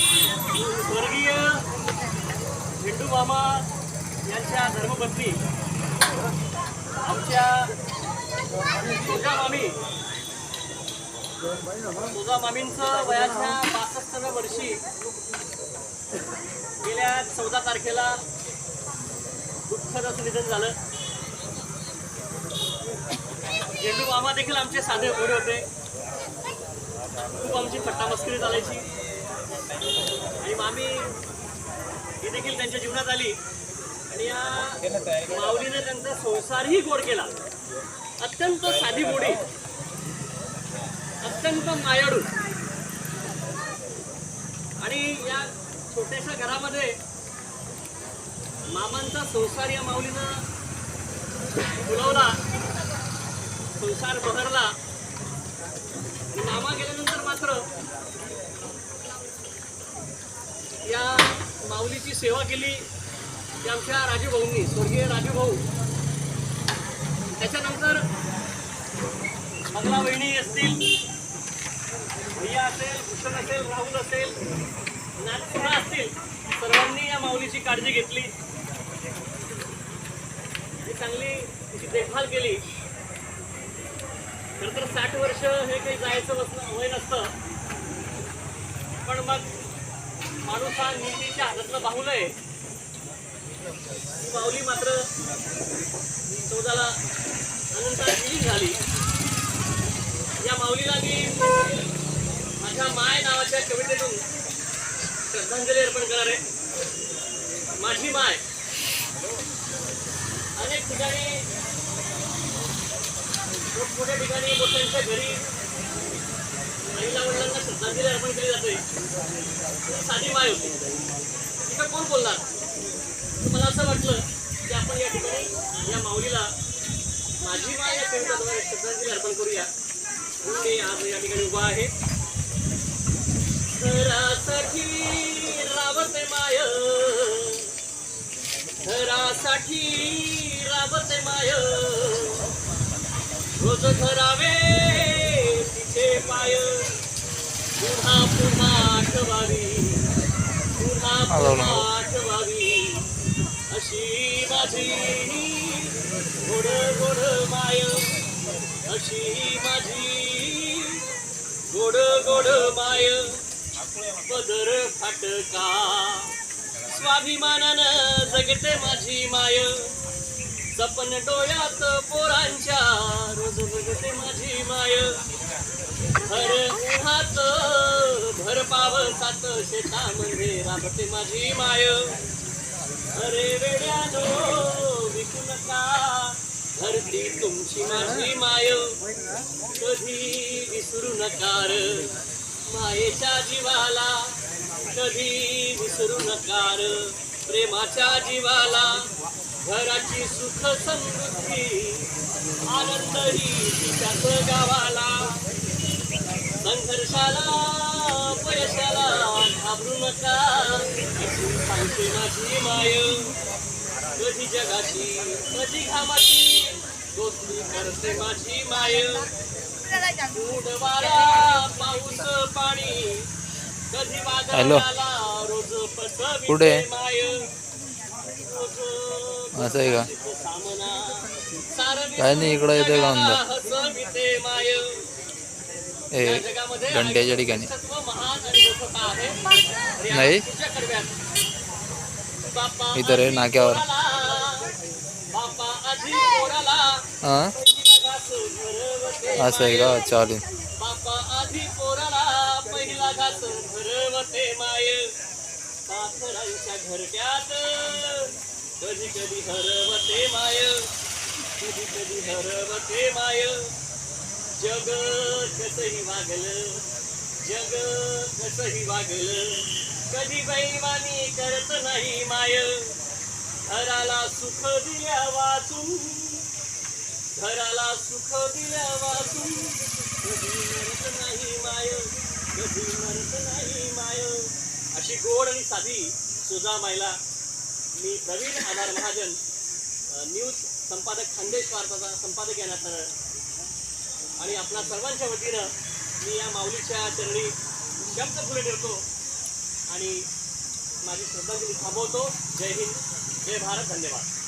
स्वर्गीय झेंडू मामा यांच्या धर्मपत्नी आमच्या तुळजा मामी तुझा मामींचं वयाच्या पासष्टाव्या वर्षी गेल्या चौदा तारखेला दुःखद असं निधन झालं. झेंडू मामा देखील आमचे साधे गोडे होते. खूप आमची पट्टा मस्करी चालायची. आणि मामी ही देखील त्यांच्या जीवनात आली. आणि या माऊलीने त्यांचा संसारही गोड केला. अत्यंत साधी गोडी. अत्यंत मायाळू. आणि या छोट्याशा घरामध्ये मामांचा संसार या माऊलीनं फुलवला संसार बहरला. मामा गेल्यानंतर मात्र या माऊलीची सेवा केली. की आमच्या राजूभाऊंनी स्वर्गीय राजूभाऊ. त्याच्यानंतर मंगला बहिणी असतील भैया असेल भूषण असेल राहुल असेल नागपुरा असतील सर्वांनी या माऊलीची काळजी घेतली. चांगली तिची देखभाल केली. खरं तर साठ वर्ष हे काही जायचं बसणं वय नसतं. पण मग माणूस हा नीतीच्या हातातलं बाहुल आहे. बाहुली माऊली मात्र चौदाला अनंतात विलीन झाली. या माऊलीला मी माझ्या माय नावाच्या कवितेतून श्रद्धांजली अर्पण करणार. आहे माझी माय. अनेक ठिकाणी मोठमोठ्या ठिकाणी मोठ्यांच्या घरी महिला वडिलांना श्रद्धांजली अर्पण केली जाते. साधी माय होती. तिथं कोण बोलणार? मला असं वाटलं की आपण या ठिकाणी या माऊलीला माझी माय या कविताद्वारे श्रद्धांजली अर्पण करूया. म्हणून मी आज या ठिकाणी उभा आहे. घरासाठी रावते माय. घरासाठी रावते माय. रोज धरावे तिचे पाय पुन्हा पुन्हा आठवावी पुन्हा पुन्हा आठवावी अशी माझी गोड गोड माय अशी माझी गोड गोड माय पदर फाटका स्वाभिमानानं जगते माझी माय सपन डोळ्यात पोरांच्या रोज बघते माझी माय. हर हात भर पावसात शेतामध्ये राबते माझी माय. अरे वेड्यानो विकू नका. धरती तुमची माझी माय. कधी विसरू नकार मायेच्या जीवाला कधी विसरू नकार प्रेमाच्या जीवाला घराची सुख समृद्धी आनंदही तिच्याच गावाला. संघर्षाला अपयशाला घाबरू नका अशी सांगते माझी माय? कधी जगाची कधी घामाची? गोष्टी करते माझी माय. वारा पाऊस पाणी. कधी. वादळाला रोज पसरविते कुठे? माय. असं आहे का? काय नाही, इकडं येते का अंधार? हसविते ए घंट्याच्या ठिकाणी. आहे नाही. इथं रे नाक्यावर. हां? असं आहे का? चालेल. पहिला घरट्यात. कधी कधी हरवते माय. कधी कधी हरवते माय. जग कसही वागलं. जग कसही वागलं. कधी बैमानी करत नाही माय. घराला सुख दिल्या वाचून. घराला सुख दिल्या वाचून. कधी मरत नाही माय. कधी मरत नाही माय. अशी गोड आणि साधी सुजा मायला मी प्रवीण आधार महाजन न्यूज संपादक खानदेश वार्ताचा संपादक या नात्यानं आणि आपल्या सर्वांच्या वतीनं मी या माऊलीच्या चरणी शब्द फुले ठेवतो आणि माझी श्रद्धांजली थांबवतो. जय हिंद जय भारत धन्यवाद.